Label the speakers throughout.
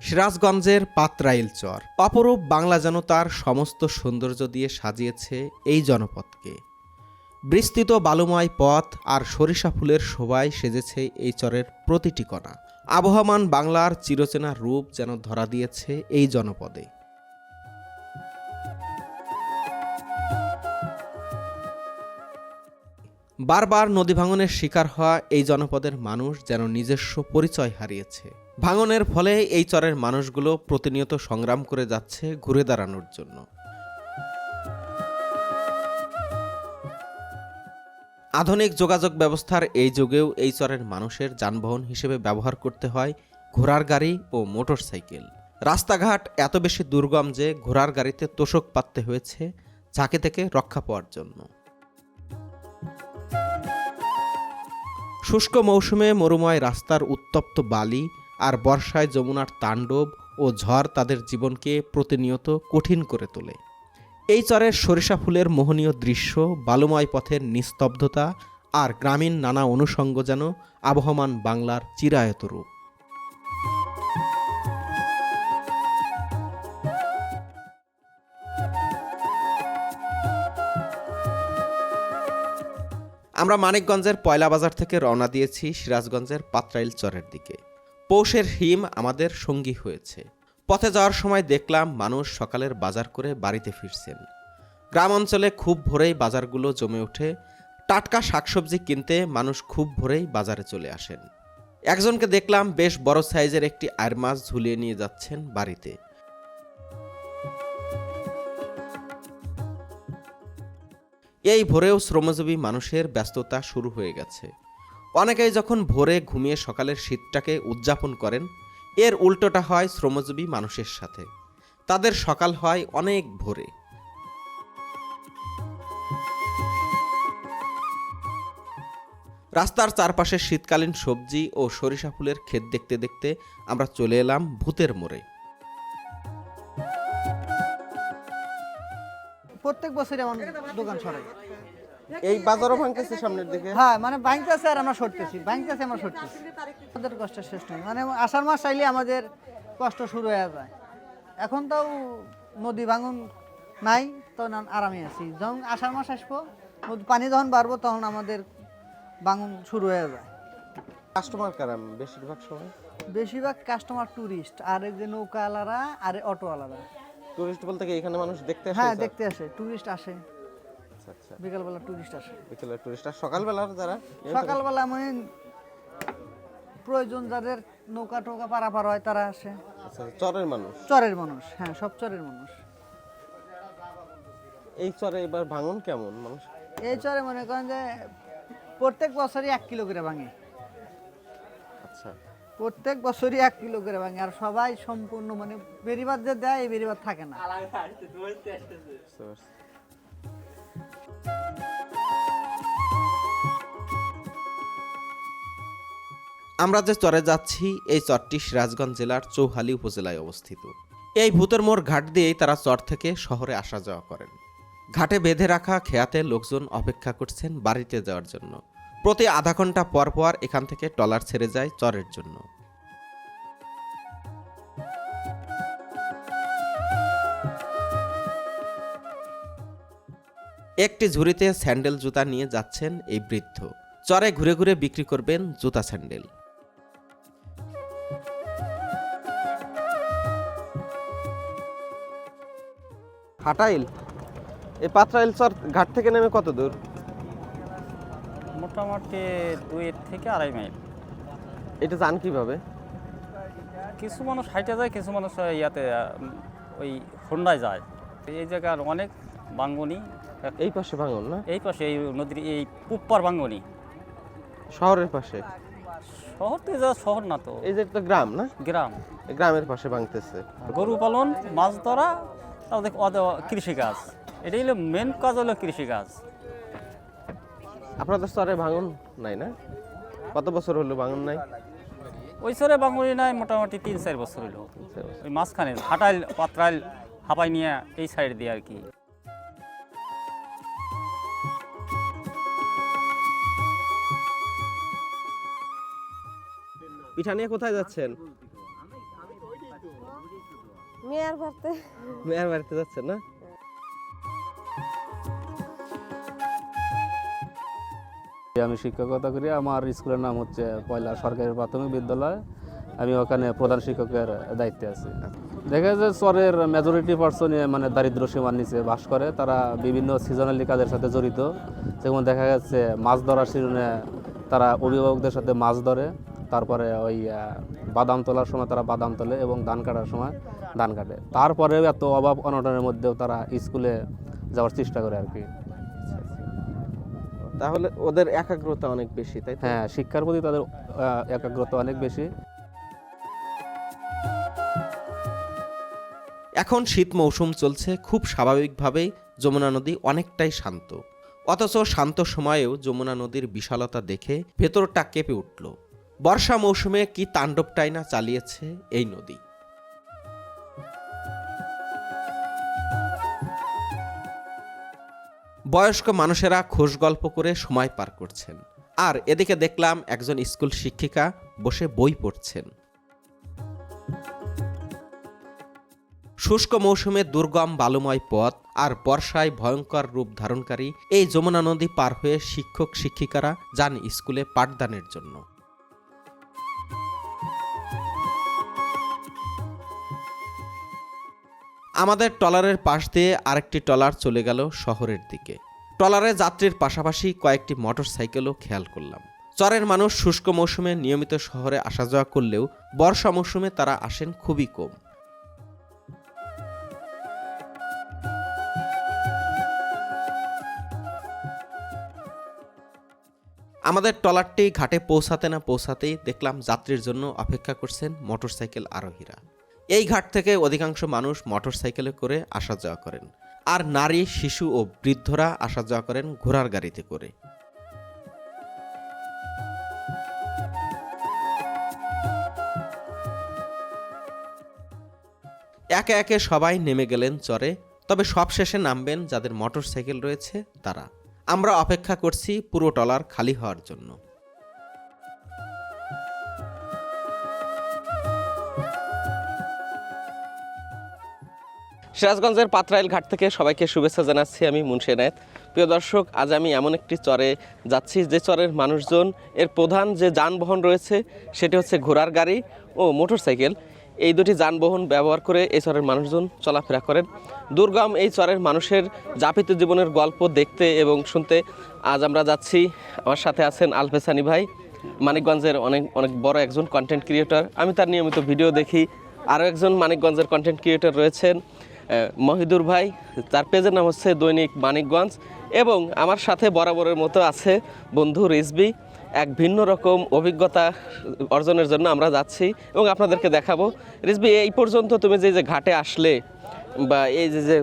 Speaker 1: সিরাজগঞ্জের পাতরাইল চর। অপরূপ বাংলা যেন তার সমস্ত সৌন্দর্য দিয়ে সাজিয়েছে এই জনপদকে। বিস্তৃত বালুময় পথ আর সরিষা ফুলের শোভায় সেজেছে এই চরের প্রতিটি কণা। আবহমান বাংলার চিরচেনা রূপ যেন ধরা দিয়েছে এই জনপদে। বারবার নদী ভাঙনের শিকার হওয়া এই জনপদের মানুষ যেন নিজস্ব পরিচয় হারিয়েছে। ভাঙনের ফলে এই চরের মানুষগুলো প্রতিনিয়ত সংগ্রাম করে যাচ্ছে ঘুরে দাঁড়ানোর জন্য। আধুনিক যোগাযোগ ব্যবস্থার এই যুগেও এই চরের মানুষের যানবাহন হিসেবে ব্যবহার করতে হয় ঘোড়ার গাড়ি ও মোটরসাইকেল। রাস্তাঘাট এত বেশি দুর্গম যে ঘোড়ার গাড়িতে তোষক পাততে হয়েছে, ঝাঁকে থেকে রক্ষা পাওয়ার জন্য। শুষ্ক মৌসুমে মরুময় রাস্তার উত্তপ্ত বালি আর বর্ষায় যমুনার তাণ্ডব ও ঝড় তাদের জীবনকে প্রতিনিয়ত কঠিন করে তোলে। এই চরের সরিষা ফুলের মোহনীয় দৃশ্য, বালুময় পথের নিস্তব্ধতা আর গ্রামীণ নানা অনুষঙ্গ যেন আবহমান বাংলার চিরায়ত রূপ। আমরা মানিকগঞ্জের পয়লা বাজার থেকে রওনা দিয়েছি সিরাজগঞ্জের পাত্রাইল চরের দিকে। পৌষের হিম আমাদের সঙ্গী হয়েছে। পথে যাওয়ার সময় দেখলাম মানুষ সকালের বাজার করে বাড়িতে ফিরছেন। গ্রাম অঞ্চলে খুব ভোরেই বাজারগুলো জমে ওঠে। টাটকা শাকসবজি কিনতে মানুষ খুব ভোরেই বাজারে চলে আসেন। একজনকে দেখলাম বেশ বড় সাইজের একটি আয়ের মাছ ঝুলিয়ে নিয়ে যাচ্ছেন বাড়িতে। এই ভোরেও শ্রমজীবী মানুষের ব্যস্ততা শুরু হয়ে গেছে। অনেকেই যখন ভোরে ঘুমিয়ে সকালের শীতটাকে উদযাপন করেন, এর উল্টোটা হয় শ্রমজীবী মানুষের সাথে। তাদের সকাল হয় অনেক ভোরে। রাস্তার চারপাশে শীতকালীন সবজি ও সরিষা ফুলের ক্ষেত দেখতে দেখতে আমরা চলে এলাম ভূতের মোড়ে।
Speaker 2: প্রত্যেক বছরই আমার দোকান সরাই
Speaker 1: এই বাজারও ভাঙতেছে সামনের দিকে?
Speaker 2: হ্যাঁ মানে ভাঙতেছে আর আমরা সরতেছি। ভাঙতেছে আমরা সরতেছি। আমাদের কষ্ট শেষ নয়। মানে আষাঢ় মাস চাইলে আমাদের কষ্ট শুরু হয়ে যায়। এখন তো নদী ভাঙন নাই তখন আরামে আছি। যখন আষাঢ় মাস আসব পানি যখন বাড়বো তখন আমাদের ভাঙন শুরু হয়ে যায়।
Speaker 1: কাস্টমার কারাম বেশিরভাগ সময়
Speaker 2: বেশিরভাগ কাস্টমার ট্যুরিস্ট আর এই যে নৌকাওয়ালারা আর অটোওয়ালারা।
Speaker 1: টুরিস্ট বলতে কি এখানে মানুষ দেখতে আসে
Speaker 2: হ্যাঁ দেখতে আসে। ট্যুরিস্ট আসে।
Speaker 1: আচ্ছা আচ্ছা।
Speaker 2: বিকালবেলা ট্যুরিস্ট আসে।
Speaker 1: বিকেলে টুরিস্ট আর সকালবেলার যারা?
Speaker 2: সকালবেলা মানে প্রয়োজন যাদের নৌকা টৌকা পারাপার হয় তারা আসে।
Speaker 1: আচ্ছা চরের মানুষ?
Speaker 2: চরের মানুষ হ্যাঁ সব চরের মানুষ।
Speaker 1: এই চরে এবার ভাঙন কেমন মানুষ?
Speaker 2: এই চরে মনে করেন যে প্রত্যেক বছরই এক কিলো করে ভাঙে।
Speaker 1: আচ্ছা
Speaker 2: প্রত্যেক বছরই এক কিলো করে ভাঙে, আর সবাই সম্পূর্ণ মানে বেরিবাদ যে দেয়, এই বেরিবাদ থাকে না।
Speaker 1: আমরা যে চরে যাচ্ছি, এই চরটি সিরাজগঞ্জ জেলার চৌহালি উপজেলায় অবস্থিত। এই ভূতের মোড় ঘাট দিয়েই তারা চর থেকে শহরে আসা যাওয়া করেন। ঘাটে বেঁধে রাখা খেয়াতে লোকজন অপেক্ষা করছেন বাড়িতে যাওয়ার জন্য। প্রতি আধা ঘণ্টা পর পর এখান থেকে টলার ছেড়ে যায় চরের জন্য। একটি ঝুড়িতে স্যান্ডেল জুতা নিয়ে যাচ্ছেন এই বৃদ্ধ। চরে ঘুরে ঘুরে বিক্রি করবেন জুতা স্যান্ডেল। হাটাইল? এই পাত্রাইল চর ঘাট থেকে নেমে কত দূর?
Speaker 3: মোটামুটি দুই থেকে আড়াই মাইল।
Speaker 1: এটা জান কীভাবে?
Speaker 3: কিছু মানুষ হাইটে যায় কিছু মানুষ ইয়াতে ওই হোন্ডায় যায়। এই জায়গার অনেক বাঙ্গনি।
Speaker 1: এই পাশে ভাঙন না?
Speaker 3: এই পাশে এই নদীর এই পুপ্পার বাঙ্গনি।
Speaker 1: শহরের পাশে?
Speaker 3: শহর থেকে যা শহর না তো।
Speaker 1: এই যে তো গ্রাম না?
Speaker 3: গ্রাম।
Speaker 1: গ্রামের পাশে ভাঙতেছে
Speaker 3: গরু পালন মাছ ধরা তাদের কৃষিকাজ। এটাই হলো মেন কাজ হলো কৃষিকাজ।
Speaker 1: আপনাদের স্তরে ভাঙন নাই না? কত বছর হলো ভাঙন নাই?
Speaker 3: ওই সরে বাঙুরি নাই মোটামুটি তিন চার বছর হলো ওই মাঝখানে হাটাইল পাত্রাইল হাঁপাই নিয়ে এই সাইড দিয়ে আর কি।
Speaker 1: পিঠা নিয়ে কোথায় যাচ্ছেন?
Speaker 4: মেয়ার বাড়তে।
Speaker 1: মেয়ার বাড়তে যাচ্ছেন না?
Speaker 5: আমি শিক্ষকতা করি, আমার স্কুলের নাম হচ্ছে পয়লা সরকারি প্রাথমিক বিদ্যালয়। আমি ওখানে প্রধান শিক্ষকের দায়িত্বে আছি। দেখা যায় চরের মেজরিটি পার্সন মানে দারিদ্র সীমার নিচে বাস করে। তারা বিভিন্ন সিজনালি কাজের সাথে জড়িত। যেমন দেখা যাচ্ছে মাছ ধরার সিজনে তারা অভিভাবকদের সাথে মাছ ধরে। তারপরে ওই বাদাম তোলার সময় তারা বাদাম তোলে এবং ধান কাটার সময় ধান কাটে। তারপরেও এত অভাব অনটনের মধ্যেও তারা স্কুলে যাওয়ার চেষ্টা করে আর কি।
Speaker 1: তাহলে ওদের একাগ্রতা অনেক বেশি তাই
Speaker 5: হ্যাঁ শিক্ষার প্রতি তাদের একাগ্রতা অনেক বেশি।
Speaker 1: এখন শীত মৌসুম চলছে খুব স্বাভাবিকভাবেই যমুনা নদী অনেকটাই শান্ত। অথচ শান্ত সময়েও যমুনা নদীর বিশালতা দেখে ভেতরটা কেঁপে উঠল। বর্ষা মৌসুমে কি তাণ্ডবটাই না চালিয়েছে এই নদী। বয়স্ক মানুষেরা খোশ গল্প করে সময় পার করছেন। আর এদিকে দেখলাম একজন স্কুল শিক্ষিকা বসে বই পড়ছেন। শুষ্ক মৌসুমে দুর্গম বালুময় পথ আর বর্ষায় ভয়ঙ্কর রূপ ধারণকারী এই যমুনা নদী পার হয়ে শিক্ষক শিক্ষিকারা যান স্কুলে পাঠদানের জন্য। আমাদের ট্রলারের পাশ দিয়ে আরেকটি ট্রলার চলে গেল শহরের দিকে। ট্রলারে যাত্রীর পাশাপাশি কয়েকটি মোটরসাইকেলও খেয়াল করলাম। চরের মানুষ শুষ্ক মৌসুমে নিয়মিত শহরে আসা যাওয়া করলেও বর্ষা মৌসুমে তারা আসেন খুবই কম। আমাদের ট্রলারটি ঘাটে পৌঁছাতে না পৌঁছাতেই দেখলাম যাত্রীর জন্য অপেক্ষা করছেন মোটরসাইকেল আরোহীরা। এই ঘাট থেকে অধিকাংশ মানুষ মোটরসাইকেলে করে আসা যাওয়া করেন। আর নারী, শিশু ও বৃদ্ধরা আসা যাওয়া করেন ঘোড়ার গাড়িতে করে। একে একে সবাই নেমে গেলেন চরে, তবে সবশেষে নামবেন যাদের মোটরসাইকেল রয়েছে তারা। আমরা অপেক্ষা করছি পুরো টলার খালি হওয়ার জন্য। সিরাজগঞ্জের পাত্রাইল ঘাট থেকে সবাইকে শুভেচ্ছা জানাচ্ছি আমি মুন্সি এনায়েত। প্রিয় দর্শক, আজ আমি এমন একটি চরে যাচ্ছি, যে চরের মানুষজন, এর প্রধান যে যানবাহন রয়েছে, সেটি হচ্ছে ঘোড়ার গাড়ি ও মোটরসাইকেল। এই দুটি যানবাহন ব্যবহার করে এই চরের মানুষজন চলাফেরা করেন। দুর্গম এই চরের মানুষের যাপিত জীবনের গল্প দেখতে এবং শুনতে আজ আমরা যাচ্ছি। আমার সাথে আছেন আলফেসানি ভাই, মানিকগঞ্জের অনেক অনেক বড় একজন কন্টেন্ট ক্রিয়েটর আমি তার নিয়মিত ভিডিও দেখি। আরও একজন মানিকগঞ্জের কন্টেন্ট ক্রিয়েটর রয়েছেন। মহিদুর ভাই, তার পেজের নাম হচ্ছে দৈনিক মানিকগঞ্জ এবং আমার সাথে বরাবরের মতো আছে বন্ধু রিজবি। এক ভিন্ন রকম অভিজ্ঞতা অর্জনের জন্য আমরা যাচ্ছি এবং আপনাদেরকে দেখাবো। রিজবি, এই পর্যন্ত তুমি যে যে ঘাটে আসলে বা এই যে যে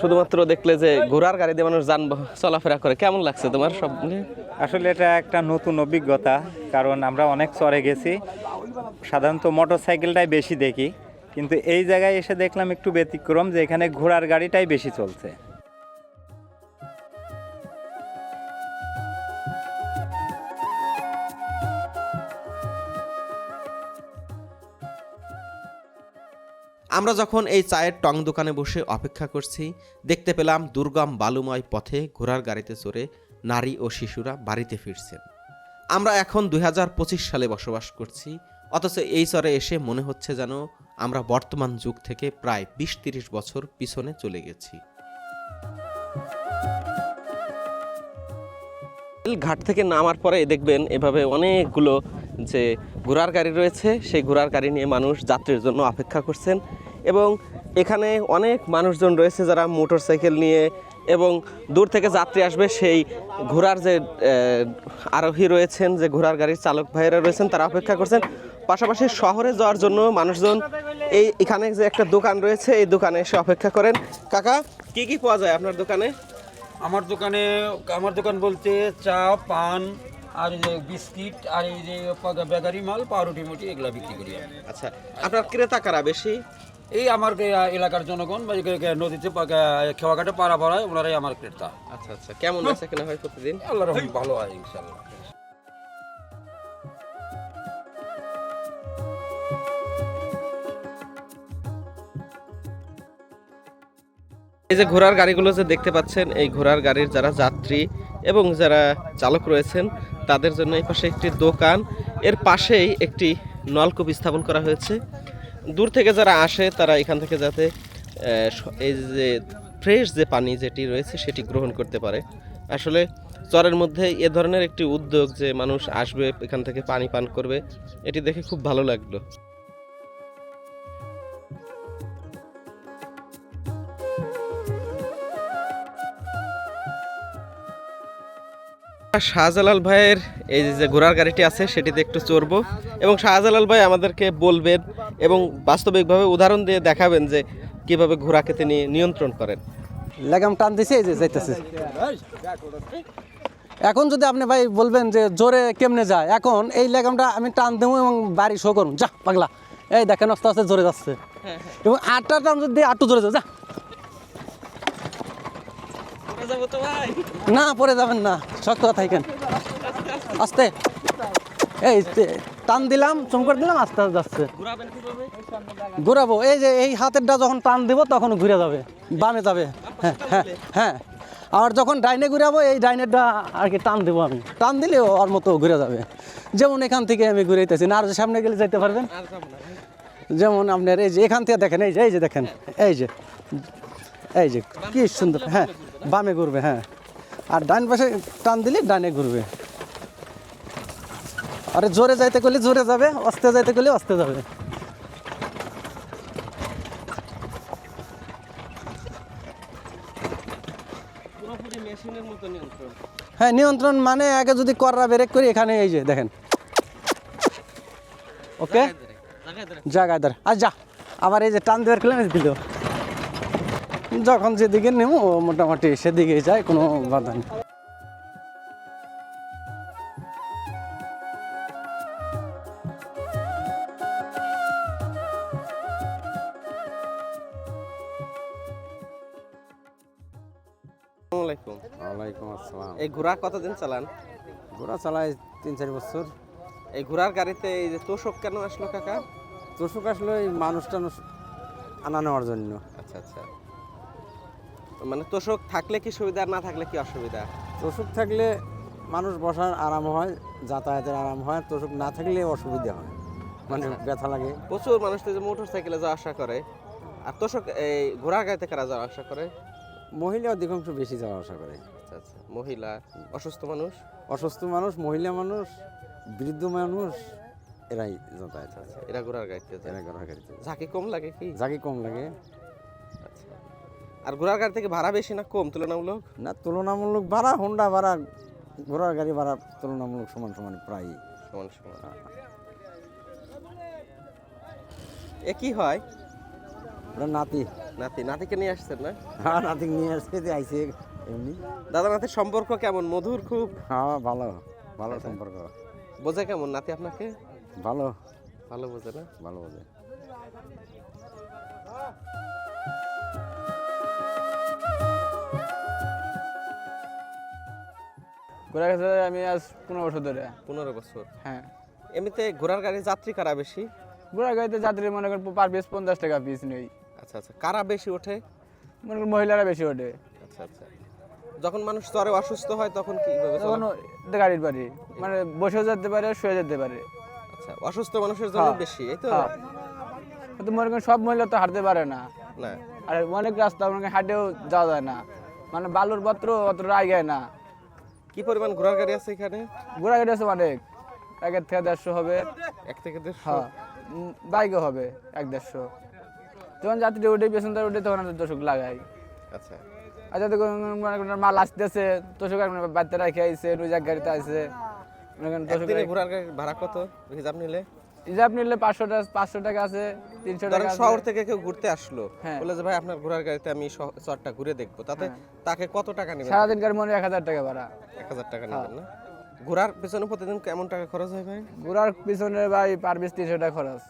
Speaker 1: শুধুমাত্র দেখলে যে ঘোড়ার গাড়ি দিয়ে মানুষ যান চলাফেরা করে, কেমন লাগছে তোমার সব
Speaker 6: আসলে এটা একটা নতুন অভিজ্ঞতা, কারণ আমরা অনেক চরে গেছি। সাধারণত মোটর সাইকেলটাই বেশি দেখি। কিন্তু এই জায়গায় এসে দেখলাম একটু ব্যতিক্রম যে এখানে ঘোড়ার গাড়িটাই বেশি চলছে।
Speaker 1: আমরা যখন এই চায়ের টং দোকানে বসে অপেক্ষা করছি, দেখতে পেলাম দুর্গম বালুময় পথে ঘোড়ার গাড়িতে চড়ে নারী ও শিশুরা বাড়িতে ফিরছেন। আমরা এখন দুই হাজার পঁচিশ সালে বসবাস করছি, অথচ এই চরে এসে মনে হচ্ছে যেন আমরা বর্তমান যুগ থেকে প্রায় বিশ তিরিশ বছর পিছনে চলে গেছি। ঘাট থেকে নামার পরে দেখবেন এভাবে অনেকগুলো যে ঘোড়ার গাড়ি রয়েছে, সেই ঘোড়ার গাড়ি নিয়ে মানুষ যাত্রীর জন্য অপেক্ষা করছেন এবং এখানে অনেক মানুষজন রয়েছে যারা মোটর সাইকেল নিয়ে এবং দূর থেকে যাত্রী আসবে। সেই ঘোড়ার যে আরোহী রয়েছেন, যে ঘোড়ার গাড়ির চালক ভাইয়েরা রয়েছেন, তারা অপেক্ষা করছেন। পাশাপাশি শহরে যাওয়ার জন্য মানুষজন এই এখানে যে একটা দোকান রয়েছে এই দোকানে এসে অপেক্ষা করেন। কাকা কি কি পাওয়া যায় আপনার দোকানে?
Speaker 7: আমার দোকানে আমার দোকান বলতে চা পান আর এই যে বিস্কিট আর এই যে বেকারি মাল পাউরুটি মুটি এগুলা বিক্রি করি
Speaker 1: আচ্ছা আপনার ক্রেতা কারা বেশি?
Speaker 7: এই আমার এলাকার জনগণ বা নদীতে খেওয়াঘাটে পাড়া পাড়ায় ওনারাই আমার ক্রেতা।
Speaker 1: আচ্ছা আচ্ছা। কেমন আছে কেনা হয় প্রতিদিন?
Speaker 7: আল্লাহ রহম ভালো হয় ইনশাল্লাহ
Speaker 8: এই যে ঘোড়ার গাড়িগুলো যে দেখতে পাচ্ছেন, এই ঘোড়ার গাড়ির যারা যাত্রী এবং যারা চালক রয়েছেন, তাদের জন্য এই পাশে একটি দোকান। এর পাশেই একটি নলকূপ স্থাপন করা হয়েছে। দূর থেকে যারা আসে, তারা এখান থেকে যাতে এই যে ফ্রেশ যে পানি যেটি রয়েছে, সেটি গ্রহণ করতে পারে। আসলে চরের মধ্যে এ ধরনের একটি উদ্যোগ যে মানুষ আসবে, এখান থেকে পানি পান করবে, এটি দেখে খুব ভালো লাগল। শাহজালাল ভাইয়ের এই যে ঘোড়ার গাড়িটি আছে সেটিতে একটু চড়বো। এবং শাহজালাল ভাই আমাদেরকে বলবেন এবং বাস্তবিকভাবে উদাহরণ দিয়ে দেখাবেন যে কীভাবে ঘোড়াকে তিনি নিয়ন্ত্রণ করেন।
Speaker 9: লাগাম টান দিছে এই যে যাইতেছে। এখন যদি আপনি ভাই বলবেন যে জোরে কেমনে যায় এখন এই লাগামটা আমি টান দেবো এবং বাড়ি শো করুন। যা পাগলা। এই দেখেন আস্তে আস্তে জোরে যাচ্ছে। এবং আটটা টান যদি আটটু জোরে যা। না পরে যাবেন না। শক্ত থাকেন আস্তে। এই টান দিলাম চমকর দিলাম আস্তে আস্তে যাচ্ছে। ঘুরাবো। এই যে এই হাতেরটা যখন টান দিব তখন ঘুরে যাবে। বামে যাবে। হ্যাঁ হ্যাঁ হ্যাঁ। আর যখন ডাইনে ঘুরাবো এই ডাইনেরটা আর কি টান দেবো আমি। টান দিলে ওর মতো ঘুরে যাবে। যেমন এখান থেকে আমি ঘুরাইতেছি। না আর যে সামনে গেলে যেতে পারবেন? যেমন আপনার এই যে এখান থেকে দেখেন এই যে এই যে দেখেন এই যে। এই যে কি সুন্দর। হ্যাঁ। বামে ঘুরবে হ্যাঁ। আর ডান পাশে টান দিলে ডানে ঘুরবে। আরে জোরে যাইতে করলে জোরে যাবে অস্তে যাইতে করলে অস্তে যাবে। হ্যাঁ নিয়ন্ত্রণ মানে আগে যদি কররা ব্রেক করি এখানে এই যে দেখেন। ওকে জায়গায় ধরে। আর যা আবার এই যে টান দেওয়ার ক্লেমেন্স দিল। যখন যেদিকে নেব মোটামুটি সেদিকে যায় কোনো বাধা নেই।
Speaker 8: আসসালামু আলাইকুম।
Speaker 10: ওয়ালাইকুম আসসালাম।
Speaker 8: এই ঘোড়া কতদিন চালান?
Speaker 10: ঘোড়া চালায় তিন চার বছর।
Speaker 8: এই ঘোড়ার গাড়িতে এই যে তোষক কেন আসলো কাকা?
Speaker 10: তোষক আসলে এই মানুষ টানুষ আনা নেওয়ার জন্য।
Speaker 8: আচ্ছা আচ্ছা। মানে তোষক থাকলে কি সুবিধা না থাকলে কি অসুবিধা?
Speaker 10: তোষক থাকলে মানুষ বসার আরাম হয় যাতায়াতের আরাম হয় তোষক না থাকলে অসুবিধা হয়। মানে ব্যথা লাগে।
Speaker 8: প্রচুর মানুষ তো যে মোটর সাইকেলে যাওয়া আসা করে। আর তোষক এই ঘোড়ার গাড়িতে কারা যাওয়া আসা করে?
Speaker 10: মহিলা অধিকাংশ বেশি যাওয়া আসা করে।
Speaker 8: আচ্ছা আচ্ছা। মহিলা অসুস্থ মানুষ?
Speaker 10: অসুস্থ মানুষ মহিলা মানুষ বৃদ্ধ মানুষ এরাই যাতায়াত আছে
Speaker 8: এরা ঘোড়ার গাড়িতে
Speaker 10: এরা ঘোড়ার গাড়িতে
Speaker 8: ঝাঁকি কম লাগে কি?
Speaker 10: যাকে কম লাগে।
Speaker 8: আচ্ছা আর ঘোড়ার গাড়ি থেকে ভাড়া বেশি না কম তুলনামূলক?
Speaker 10: না তুলনামূলক ভাড়া হোন্ডা ভাড়া ঘোড়ার গাড়ি ভাড়া তুলনামূলক সমান সমান প্রায়
Speaker 8: সমান সমান। এ কি হয়?
Speaker 10: ওরা নাতি।
Speaker 8: নাতি নাতিকে নিয়ে আসছেন না?
Speaker 10: হ্যাঁ নাতি নিয়ে আসছে যে আইসে এমনি।
Speaker 8: দাদা নাতির সম্পর্ক কেমন? মধুর খুব?
Speaker 10: হ্যাঁ ভালো ভালো সম্পর্ক।
Speaker 8: বোঝে কেমন নাতি আপনাকে?
Speaker 10: ভালো।
Speaker 8: ভালো বোঝে না?
Speaker 10: ভালো বোঝে।
Speaker 11: গেছে আমি আজ পনেরো বছর ধরে।
Speaker 8: পনেরো বছর।
Speaker 11: হ্যাঁ।
Speaker 8: এমনিতে ঘোড়ার গাড়ি যাত্রী কারা বেশি?
Speaker 11: ঘোরা গাড়িতে যাত্রী মনে করেন পার পিস পঞ্চাশ টাকা পিস নেই।
Speaker 8: আচ্ছা আচ্ছা। কারা বেশি ওঠে?
Speaker 11: মনে করেন মহিলারা বেশি ওঠে।
Speaker 8: আচ্ছা আচ্ছা। যখন মানুষ অসুস্থ হয় তখন কীভাবে
Speaker 11: তখন গাড়ির বাড়ি। মানে বসেও যেতে পারে শুয়ে যেতে পারে।
Speaker 8: আচ্ছা অসুস্থ মানুষের জন্য
Speaker 11: হ্যাঁ।
Speaker 8: বেশি এই তো?
Speaker 11: হ্যাঁ। তো মনে করেন সব মহিলা তো হাঁটতে পারে না।
Speaker 8: না।
Speaker 11: আর অনেক রাস্তা মনে হাঁটেও যাওয়া যায় না। মানে বালুর পত্র অত রায় না।
Speaker 8: কি পরিমাণ ঘোড়ার গাড়ি আছে এখানে?
Speaker 11: ঘোড়া গাড়ি আছে অনেক। এক থেকে দেড়শো হবে।
Speaker 8: এক থেকে দেড়শো?
Speaker 11: হ্যাঁ। বাইকও হবে এক দেড়শো। যখন যাত্রী উঠে পেছন তার উঠে তখন দর্শক লাগাই
Speaker 8: আচ্ছা।
Speaker 11: মনে করেন মাল আসতেছে তোষক বাড়িতে রাখে আইসে রোজাক গাড়িতে আইসে করেন
Speaker 8: ঘোড়ার গাড়ি ভাড়া কত? হিসাব নিলে?
Speaker 11: রিজার্ভ নিলে পাঁচশো টাকা পাঁচশো টাকা আছে তিনশো টাকা
Speaker 8: শহর থেকে কেউ ঘুরতে আসলো
Speaker 11: হ্যাঁ।
Speaker 8: বলে যে ভাই আপনার ঘোড়ার গাড়িতে আমি শ- চরটা ঘুরে দেখব। তাতে তাকে কত টাকা নেবেন?
Speaker 11: সারাদিন গাড়ি মনে এক হাজার টাকা ভাড়া।
Speaker 8: এক হাজার টাকা
Speaker 11: হ্যাঁ।
Speaker 8: নেবেন না? ঘোড়ার পেছনে প্রতিদিন কেমন টাকা খরচ হয় ভাই?
Speaker 11: ঘোরার পিছনে ভাই পার পিস তিনশো টাকা খরচ।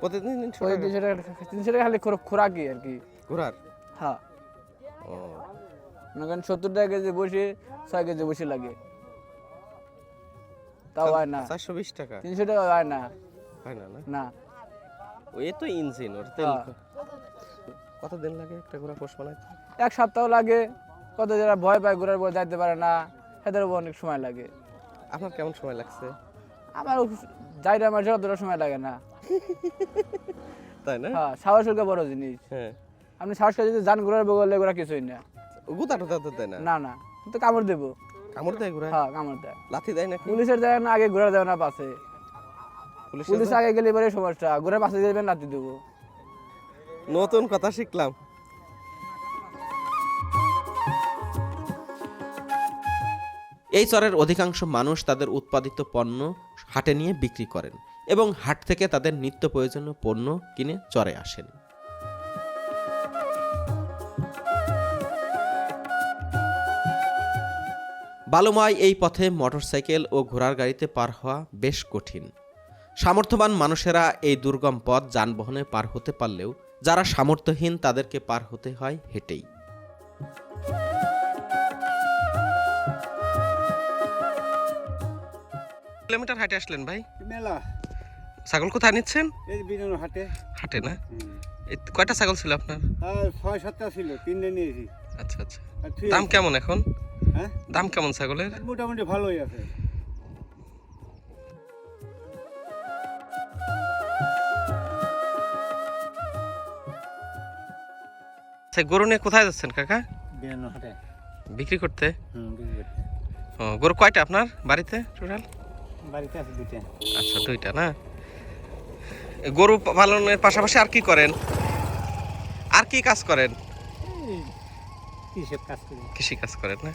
Speaker 8: প্রতিদিন
Speaker 11: তিনশো টাকা? তিনশো টাকা খালি খোরা- খোরাকি আর কি।
Speaker 8: ঘোড়ার?
Speaker 11: হ্যাঁ।
Speaker 8: ও।
Speaker 11: মনে করেন সত্তর টাকা কেজি বসে ছয় কেজি বসে লাগে। তাও হয় না।
Speaker 8: চারশো বিশ টাকা?
Speaker 11: তিনশো টাকা হয় না।
Speaker 8: হয় না? না।
Speaker 11: না
Speaker 8: ওই তো ইঞ্জিন ওর তেল। লাগে একটা ঘোড়া পোষ বানাইতে
Speaker 11: এক সপ্তাহ লাগে। কত যারা ভয় পায় যাইতে পারে না সেটার উপর অনেক সময় লাগে।
Speaker 1: আপনার কেমন সময় লাগছে?
Speaker 11: আমার আমার যতটা সময় লাগে না।
Speaker 1: তাই না?
Speaker 11: হ্যাঁ সাহস বড় জিনিস।
Speaker 1: হ্যাঁ।
Speaker 11: আপনি সাহস করে যদি যান ঘোরার বগলে ঘোরা কিছুই না।
Speaker 1: গুতা টুতা তো দেয় না?
Speaker 11: না না। তো কামড় দেবো।
Speaker 1: কামড় দেয় ঘুরে
Speaker 11: হ্যাঁ কামড় দেয়।
Speaker 1: লাথি দেয় না
Speaker 11: পুলিশের যায় না আগে ঘোরা দেয় না পাশে।
Speaker 1: পুলিশ
Speaker 11: আগে গেলে এবারে সমস্যা। ঘোরা পাশে যাবেন নাতি দেবো।
Speaker 1: নতুন কথা শিখলাম। এই চরের অধিকাংশ মানুষ তাদের উৎপাদিত পণ্য হাটে নিয়ে বিক্রি করেন এবং হাট থেকে তাদের নিত্য প্রয়োজনীয় পণ্য কিনে চরে আসেন। বালুময় এই পথে মোটরসাইকেল ও ঘোড়ার গাড়িতে পার হওয়া বেশ কঠিন। সামর্থ্যবান মানুষেরা এই দুর্গম পথ যানবাহনে পার হতে পারলেও যারা সামর্থ্যহীন তাদেরকে পার হতে হয় হেঁটেই। কিলোমিটার হাটে আসলেন ভাই?
Speaker 7: মেলা।
Speaker 1: ছাগল কোথায় নিচ্ছেন?
Speaker 7: এই বিনোদন হাটে।
Speaker 1: হাটে না? এই কয়টা ছাগল ছিল আপনার?
Speaker 7: ছয় সাতটা ছিল তিনটে নিয়েছি।
Speaker 1: আচ্ছা আচ্ছা। দাম কেমন এখন?
Speaker 7: হ্যাঁ?
Speaker 1: দাম কেমন ছাগলের?
Speaker 7: মোটামুটি ভালোই আছে।
Speaker 1: আচ্ছা গরু নিয়ে কোথায় যাচ্ছেন কাকা? বিক্রি করতে? ও গরু কয়টা আপনার বাড়িতে টোটাল
Speaker 7: বাড়িতে আছে দুইটা।
Speaker 1: আচ্ছা দুইটা না? গরু পালনের পাশাপাশি আর কি করেন? আর কি কাজ করেন? কৃষি কাজ করেন না?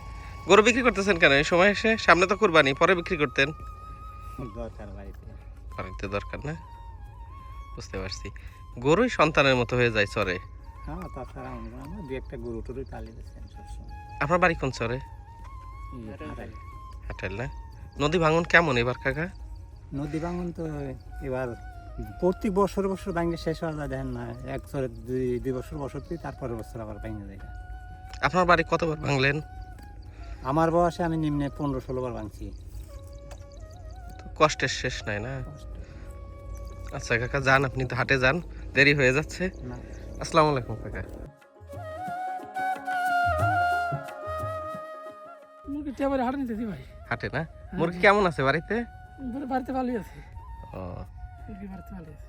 Speaker 1: গরু বিক্রি করতেছেন কেন? এই সময় এসে সামনে তো কুরবানি পরে বিক্রি করতেন?
Speaker 7: দরকার বাড়িতে।
Speaker 1: বাড়িতে দরকার না? বুঝতে পারছি। গরুই সন্তানের মতো হয়ে যায় চরে।
Speaker 7: হ্যাঁ তাছাড়া আমরা আমরা দু একটা গরু টরু পালি দিচ্ছেন সবসময়।
Speaker 1: আপনার বাড়ি কোন চরে? হাটেল না? নদী ভাঙন কেমন এবার কাকা?
Speaker 7: নদী ভাঙন তো এবার প্রত্যেক বছর বছর ভাঙে শেষ হওয়া যায় দেখেন না এক বছর দুই দুই বছর বসতি তারপরের বছর আবার ভেঙে যায়
Speaker 1: আপনার বাড়ি কতবার ভাঙলেন?
Speaker 7: আমার বয়সে আমি নিম্নে পনেরো ষোলো বার ভাঙছি।
Speaker 1: তো কষ্টের শেষ নাই না? আচ্ছা কাকা যান আপনি তো হাটে যান দেরি হয়ে যাচ্ছে।
Speaker 7: না।
Speaker 1: আসসালামু আলাইকুম কাকা।
Speaker 12: মুরগিটা এবারে হাটে নিতেছি ভাই।
Speaker 1: হাটে না? মুরগি কেমন আছে বাড়িতে?
Speaker 12: বাড়িতে ভালোই আছে।
Speaker 1: ও।
Speaker 12: মুরগি বাড়িতে ভালোই আছে।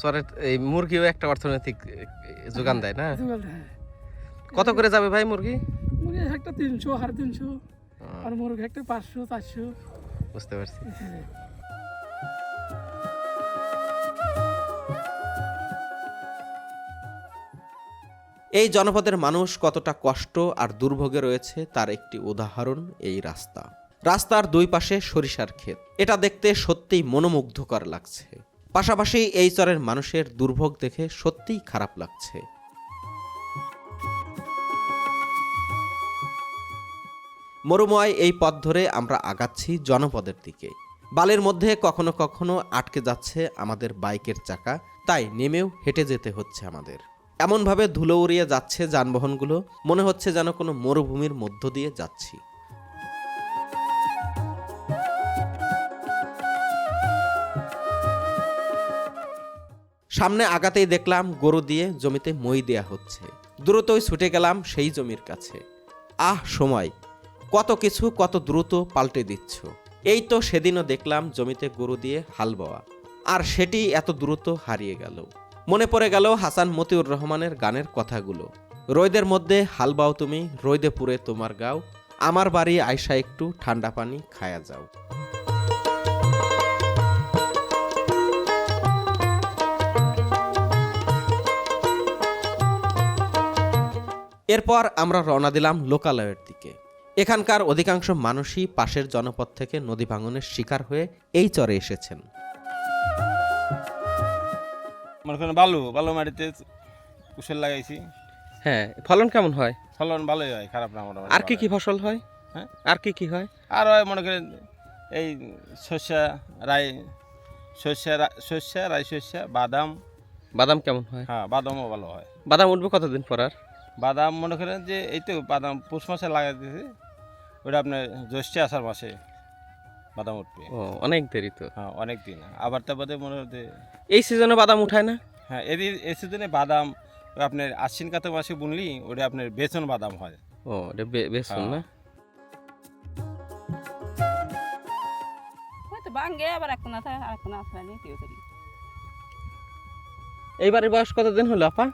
Speaker 1: চরের এই মুরগিও একটা অর্থনৈতিক এ, যোগান দেয় না?
Speaker 12: হ্যাঁ।
Speaker 1: কত করে যাবে ভাই মুরগি?
Speaker 12: মুরগি একটা তিনশো সাড়ে তিনশো। আর মুরগি একটা পাঁচশো চারশো।
Speaker 1: বুঝতে পারছি। এই জনপদের মানুষ কতটা কষ্ট আর দুর্ভোগে রয়েছে তার একটি উদাহরণ এই রাস্তা। রাস্তার দুই পাশে সরিষার ক্ষেত। এটা দেখতে সত্যিই মনোমুগ্ধকর লাগছে। পাশাপাশি এই চরের মানুষের দুর্ভোগ দেখে সত্যিই খারাপ লাগছে। মরুময় এই পথ ধরে আমরা আগাচ্ছি জনপদের দিকে। বালের মধ্যে কখনো কখনো আটকে যাচ্ছে আমাদের বাইকের চাকা। তাই নেমেও হেঁটে যেতে হচ্ছে আমাদের। এমনভাবে ধুলো উড়িয়ে যাচ্ছে যানবাহনগুলো, মনে হচ্ছে যেন কোনো মরুভূমির মধ্য দিয়ে যাচ্ছি। সামনে আগাতেই দেখলাম গরু দিয়ে জমিতে মই দেয়া হচ্ছে। দ্রুতই ছুটে গেলাম সেই জমির কাছে। আহ, সময়! কত কিছু, কত দ্রুত পাল্টে দিচ্ছ। এই তো সেদিনও দেখলাম জমিতে গরু দিয়ে হাল বওয়া আর সেটি এত দ্রুত হারিয়ে গেল। মনে পড়ে গেল হাসান মতিউর রহমানের গানের কথাগুলো। রোদের মধ্যে, হাল বাও তুমি, রোদে পুরে তোমার গাও, আমার বাড়ি আয়সা একটু, ঠান্ডা পানি খায়া যাও। এরপর আমরা রওনা দিলাম লোকালয়ের দিকে। এখানকার অধিকাংশ মানুষই পাশের জনপদ থেকে নদী ভাঙনের শিকার হয়ে এই চরে এসেছেন।
Speaker 13: মনে করেন বালু বালু মাটিতে কুশেল লাগাইছি।
Speaker 1: হ্যাঁ ফলন কেমন হয়?
Speaker 13: ফলন ভালোই হয় খারাপ না মোটামুটি
Speaker 1: আর কি কি ফসল হয়?
Speaker 13: হ্যাঁ?
Speaker 1: আর কি কি হয়?
Speaker 13: আর হয় মনে করেন এই শস্যা রাই শস্যা শস্যা রাই শস্যা বাদাম।
Speaker 1: বাদাম কেমন হয়?
Speaker 13: হ্যাঁ বাদামও ভালো হয়।
Speaker 1: বাদাম উঠবে কতদিন পর আর?
Speaker 13: বাদাম মনে করেন যে এই তো বাদাম পৌষ মাসে লাগাই দিয়েছে ওটা আপনার জ্যৈষ্ঠ আষাঢ় মাসে। বাদাম উঠবে।
Speaker 1: ও অনেক দেরি তো।
Speaker 13: হ্যাঁ অনেক দিন। আবার তার বাদে মনে হতে
Speaker 1: এই সিজনে বাদাম উঠায় না?
Speaker 13: হ্যাঁ এদিন এই সিজনে বাদাম আপনার আশ্বিন কাতে মাসে বুনলি ওটা আপনার বেচন বাদাম হয়।
Speaker 8: ও বে- বেসন না?
Speaker 14: হয়তো বাঙ্গে আবার এক কোনা থাকে আর কোনা আসলে কেউ করি
Speaker 8: এই বয়স কতদিন হলো আপা?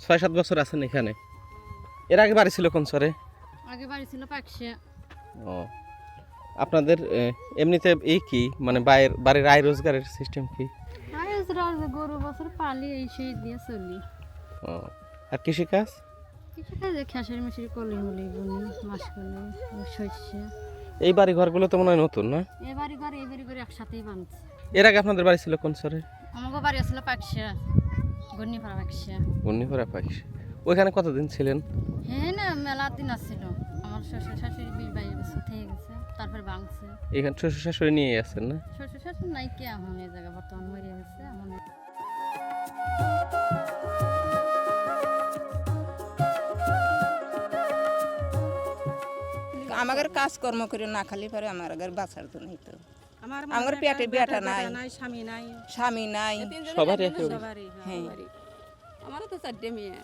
Speaker 8: ছয় সাত বছর আছেন এখানে। এর আগে বাড়ি ছিল কোন সরে
Speaker 14: আগে বাড়ি ছিল পাকশে।
Speaker 8: ও। আপনাদের এমনিতে এই কি? মানে বাইরের বাড়ির আয় রোজগারের সিস্টেম কি?
Speaker 14: আগে গরু বছর পালি এই সেই দিয়ে চলি।
Speaker 8: ও। আর কৃষিকাজ?
Speaker 14: কিছু কাজে খেসারি মেশির কলি হলি বুনি মাছ কলি শস্য।
Speaker 8: এই বাড়ি ঘরগুলো তো মনে হয় নতুন না?
Speaker 14: এবারে ঘরে এবারে ঘরে একসাথেই বানছে
Speaker 8: এর আগে আপনাদের বাড়ি ছিল কোন সরে
Speaker 14: আমাকে বাড়ি ছিল পাকশে গন্নি পাড়া পাকশে।
Speaker 8: বন্যিপুরা পাইস ওইখানে কতদিন ছিলেন?
Speaker 14: হ্যাঁ না মেলা দিন আসছিল আমার শ্বশুর শাশুড়ি বিশ বাইশ বছর থেকে গেছে তারপর বাংছে
Speaker 8: এখানে শ্বশুর শাশুড়ি নিয়ে আসছেন না?
Speaker 14: শ্বশুর শাশুড়ি নাই কে এখন এই জায়গা বর্তমান মরে গেছে এখন
Speaker 15: আমাদের কাজকর্ম করে না খালি পারে আমার আগের বাঁচার তো নেই তো আমার পেটে বেটা নাই।
Speaker 14: স্বামী নাই।
Speaker 15: স্বামী নাই।
Speaker 8: সবারই অবস্থা।
Speaker 15: হ্যাঁ
Speaker 14: আমারও তো চারটে মেয়ে।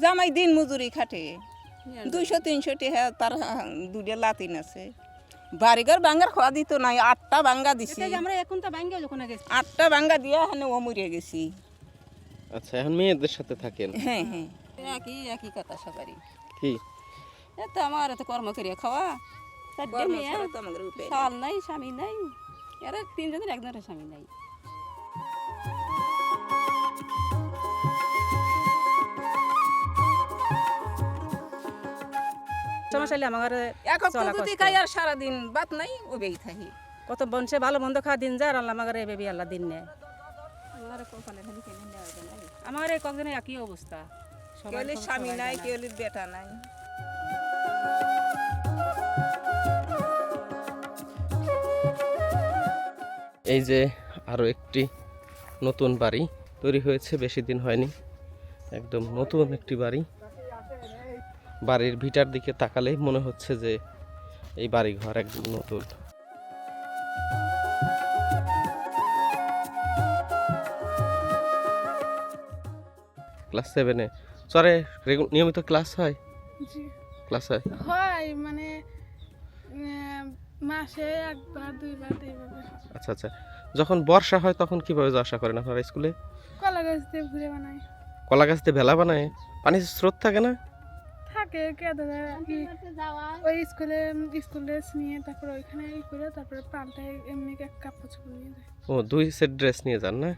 Speaker 15: জামাই দিন মজুরি খাটে। দুইশো তিনশো টাকা তার দুটো লাতিন আছে বাড়িঘর বাঙ্গার খাওয়া দিত নাই আটটা বাঙ্গা দিছি।
Speaker 14: আমরা এখন তো ব্যাঙ্গে যখন গেছি।
Speaker 15: আটটা বাঙ্গা দিয়ে এখানে ও মরে গেছি।
Speaker 8: আচ্ছা এখন মেয়েদের সাথে থাকেন?
Speaker 15: হ্যাঁ হ্যাঁ।
Speaker 14: একই একই কথা সবারই।
Speaker 8: কি?
Speaker 14: এ তো আমার তো কর্ম করিয়া খাওয়া। শাল নাই স্বামী নাই। এরা তিনজনের একজনের স্বামী নাই।
Speaker 16: সমস্যা হলে আমার চলা
Speaker 15: যদি খাই আর সারাদিন বাত নাই ও বেই থাকি।
Speaker 16: কত বংশে ভালো মন্দ খাওয়া দিন যায় আর আল্লাহ আমার বেবি আল্লাহ দিন নেয়।
Speaker 14: আমার
Speaker 16: এই কয়েকজনের একই অবস্থা। খবর
Speaker 15: স্বামী নাই। কেউলির বেটা নাই।
Speaker 8: এই যে আরও একটি নতুন বাড়ি তৈরি হয়েছে বেশি দিন হয়নি। একদম নতুন একটি বাড়ি। বাড়ির ভিটার দিকে তাকালেই মনে হচ্ছে যে এই বাড়ি ঘর একদম নতুন। ক্লাস সেভেনে রেগু- নিয়মিত ক্লাস হয়? ক্লাস হয়?
Speaker 12: হয় মানে মাসে একবার দুইবার এইভাবে।
Speaker 8: আচ্ছা আচ্ছা। যখন বর্ষা হয় তখন কীভাবে যাওয়া আসা করেন আপনারা স্কুলে?
Speaker 12: কলা গাছ দিয়ে ঘুরে বানাই
Speaker 8: কলা গাছ দিয়ে ভেলা বানায়? পানির স্রোত থাকে না?
Speaker 12: থাকে কে দাদা ওই স্কুলে স্কুল ড্রেস নিয়ে তারপর ওইখানে ই করে তারপরে পাল্টায় এমনি এক কাপড় চোপড় নিয়ে যায়।
Speaker 8: ও দুই সেট ড্রেস নিয়ে যান না?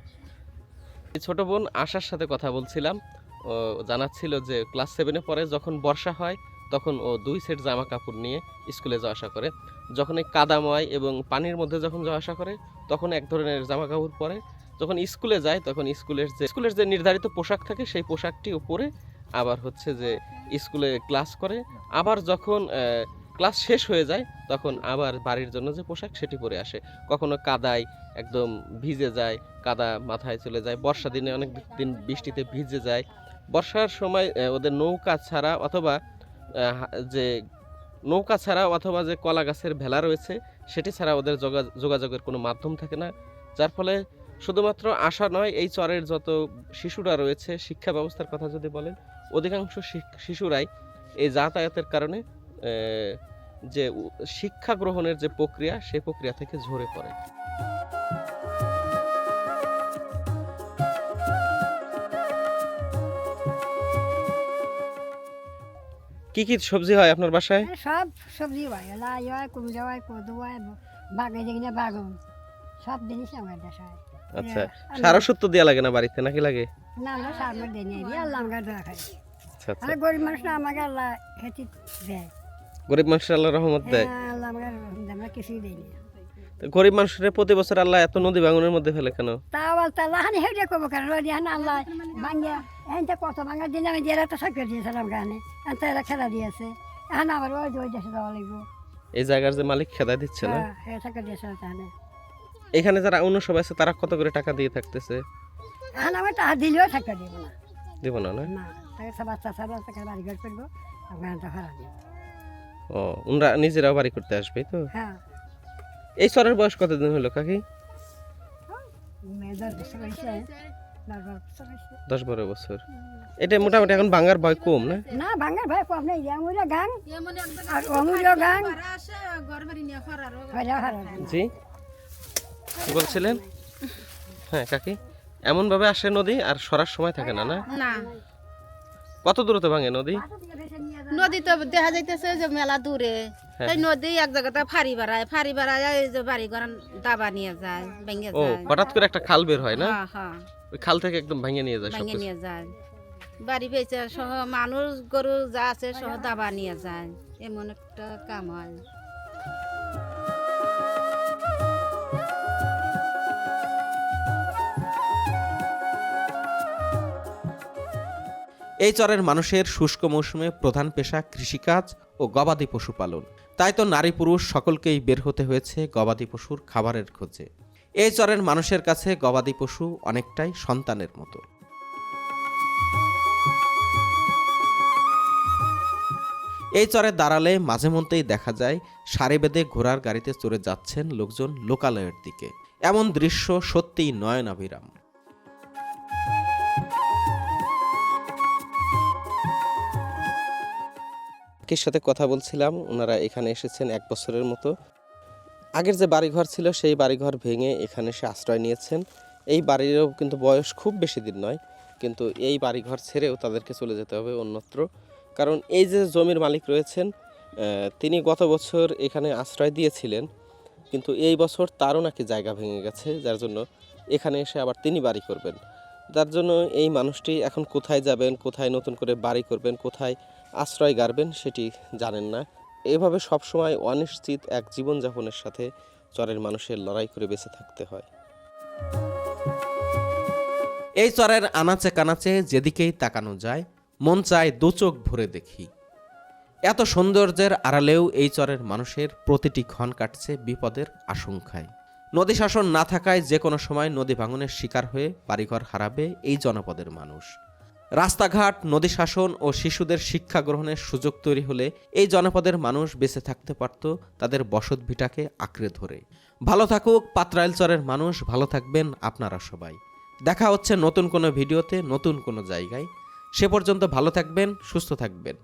Speaker 8: ছোট বোন আশার সাথে কথা বলছিলাম। ও জানাচ্ছিল যে ক্লাস সেভেনে পরে যখন বর্ষা হয় তখন ও দুই সেট জামা কাপড় নিয়ে স্কুলে যাওয়া আসা করে। যখন এই কাদাময় এবং পানির মধ্যে যখন যাওয়া আসা করে তখন এক ধরনের জামা কাপড় পরে। যখন স্কুলে যায় তখন স্কুলের যে স্কুলের যে নির্ধারিত পোশাক থাকে সেই পোশাকটি উপরে। আবার হচ্ছে যে স্কুলে ক্লাস করে, আবার যখন ক্লাস শেষ হয়ে যায়, তখন আবার বাড়ির জন্য যে পোশাক সেটি পরে আসে। কখনো কাদায় একদম ভিজে যায়, কাদা মাথায় চলে যায়, বর্ষা দিনে অনেক দিন বৃষ্টিতে ভিজে যায়। বর্ষার সময় ওদের নৌকা ছাড়া অথবা যে নৌকা ছাড়া অথবা যে কলা গাছের ভেলা রয়েছে, সেটি ছাড়া ওদের যোগা- যোগাযোগের কোনো মাধ্যম থাকে না। যার ফলে শুধুমাত্র আশা নয়, এই চরের যত শিশুরা রয়েছে, শিক্ষা ব্যবস্থার কথা যদি বলেন অধিকাংশ শিশুরাই এই যাতায়াতের কারণে যে শিক্ষা গ্রহণের যে প্রক্রিয়া সেই প্রক্রিয়া থেকে ঝরে পড়ে। কি কি সবজি হয় আপনার বাসায়?
Speaker 14: সব সবজি হয়। লাই হয় কুমড়ো হয় কদু হয় বাগে যেখানে বাগুন সব জিনিস আমার দেশায়
Speaker 8: আচ্ছা সার তো দেওয়া লাগে না বাড়িতে নাকি লাগে?
Speaker 14: না না সামনে দিয়ে নিয়ে আল্লাহ দোয়া খাই
Speaker 8: আচ্ছা আচ্ছা।
Speaker 14: আর গরিব মানুষ না আমাকে আল্লাহ দেয়।
Speaker 8: গরিব মানুষের আল্লাহ রহমত দেয়।
Speaker 14: হ্যাঁ, আল্লাহ আমাকে আমরা কিছুই দেয়নি
Speaker 8: তো গরিব মানুষের প্রতি বছর আল্লাহ এত নদী ভাঙনের মধ্যে ফেলে কেন?
Speaker 14: তাও আল্লাহ হানি হেঁটে করব কেন? রোদি হান আল্লাহ ভাঙ্গিয়া এনতে কত ভাঙ্গা দিন আমি দিয়ে তো সাক্ষর দিয়েছিলাম গানে এনতে এরা খেলা দিয়েছে। এখন আবার ওই ওই দেশে যাওয়া লাগবো।
Speaker 8: এই জায়গার যে মালিক খেদা দিচ্ছে না?
Speaker 14: হ্যাঁ হ্যাঁ সাক্ষর দিয়েছে তাহলে
Speaker 8: এখানে যারা অন্য সবাই আছে তারা কত করে টাকা দিয়ে থাকতেছে?
Speaker 14: এখন আমার টাকা দিলেও সাক্ষর দিব না।
Speaker 8: দিব না? না।
Speaker 14: তাকে করব ভাড়া দিব
Speaker 8: ও ওনরা নিজেরাও বাড়ি করতে আসবে তো?
Speaker 14: হ্যাঁ।
Speaker 8: এই চরের বয়স কতদিন হলো কাকি?
Speaker 14: মেয়েদের বেশি হয়েছে দশ বারো বছর
Speaker 8: এটা মোটামুটি এখন ভাঙার ভয় কম না?
Speaker 14: না বাঙ্গার ভাই কম নেই অমূল্য গাং আর অমূল্য গাং। হইলে হারাবে।
Speaker 8: জি। বলছিলেন? হ্যাঁ কাকি। এমন ভাবে আসে নদী আর সরার সময় থাকে না? না। কত দূরতে ভাঙে নদী?
Speaker 16: নদী তো দেখা যাইতেছে যে মেলা দূরে।
Speaker 8: হ্যাঁ।
Speaker 16: তাই নদী এক জায়গাতে ফাড়ি বাড়ায় ফাড়ি বাড়ায় এই যে বাড়ি ঘর দাবা নিয়ে যায় ভেঙে
Speaker 8: ও
Speaker 16: যায়।
Speaker 8: হঠাৎ করে একটা খাল বের হয় না?
Speaker 16: হ্যাঁ হ্যাঁ।
Speaker 8: ওই খাল থেকে একদম ভেঙে নিয়ে যায়
Speaker 16: ভেঙে নিয়ে যায়। বাড়ি পেয়েছে সহ মানুষ গরু যা আছে সহ দাবা নিয়ে যায়। এমন একটা কাম হয়।
Speaker 1: এই চরের মানুষের শুষ্ক মৌসুমে প্রধান পেশা কৃষিকাজ ও গবাদি পশু পালন। তাই তো নারী পুরুষ সকলকেই বের হতে হয়েছে গবাদি পশুর খাবারের খোঁজে। এই চরের মানুষের কাছে গবাদি পশু অনেকটাই সন্তানের মতো। এই চরে দাঁড়ালে মাঝে মধ্যেই দেখা যায়, সারি বেঁধে ঘোড়ার গাড়িতে চড়ে যাচ্ছেন লোকজন লোকালয়ের দিকে। এমন দৃশ্য সত্যিই নয়নাভিরাম।
Speaker 8: কাকির সাথে কথা বলছিলাম। ওনারা এখানে এসেছেন এক বছরের মতো। আগের যে বাড়িঘর ছিল, সেই বাড়িঘর ভেঙে এখানে এসে আশ্রয় নিয়েছেন। এই বাড়িরও কিন্তু বয়স খুব বেশি দিন নয়, কিন্তু এই বাড়িঘর ছেড়েও তাদেরকে চলে যেতে হবে অন্যত্র। কারণ এই যে জমির মালিক রয়েছেন তিনি গত বছর এখানে আশ্রয় দিয়েছিলেন, কিন্তু এই বছর তারও নাকি জায়গা ভেঙে গেছে, যার জন্য এখানে এসে আবার তিনি বাড়ি করবেন। যার জন্য এই মানুষটি এখন কোথায় যাবেন, কোথায় নতুন করে বাড়ি করবেন, কোথায় আশ্রয় গাড়বেন সেটি জানেন না। এভাবে সবসময় অনিশ্চিত এক জীবনযাপনের সাথে চরের মানুষের লড়াই করে বেঁচে থাকতে হয়।
Speaker 1: এই চরের আনাচে কানাচে যেদিকেই তাকানো যায়, মন চায় দু চোখ ভরে দেখি। এত সৌন্দর্যের আড়ালেও এই চরের মানুষের প্রতিটি ক্ষণ কাটছে বিপদের আশঙ্কায়। নদী শাসন না থাকায় যে কোনো সময় নদী ভাঙনের শিকার হয়ে বাড়িঘর হারাবে এই জনপদের মানুষ। রাস্তাঘাট, নদী শাসন ও শিশুদের শিক্ষা গ্রহণের সুযোগ তৈরি হলে এই জনপদের মানুষ বেঁচে থাকতে পারত তাদের বসত ভিটাকে আঁকড়ে ধরে। ভালো থাকুক, পাত্রাইল চরের মানুষ, ভালো থাকবেন আপনারা সবাই। দেখা হচ্ছে নতুন কোনো ভিডিওতে, নতুন কোনো জায়গায়। সে পর্যন্ত ভালো থাকবেন, সুস্থ থাকবেন।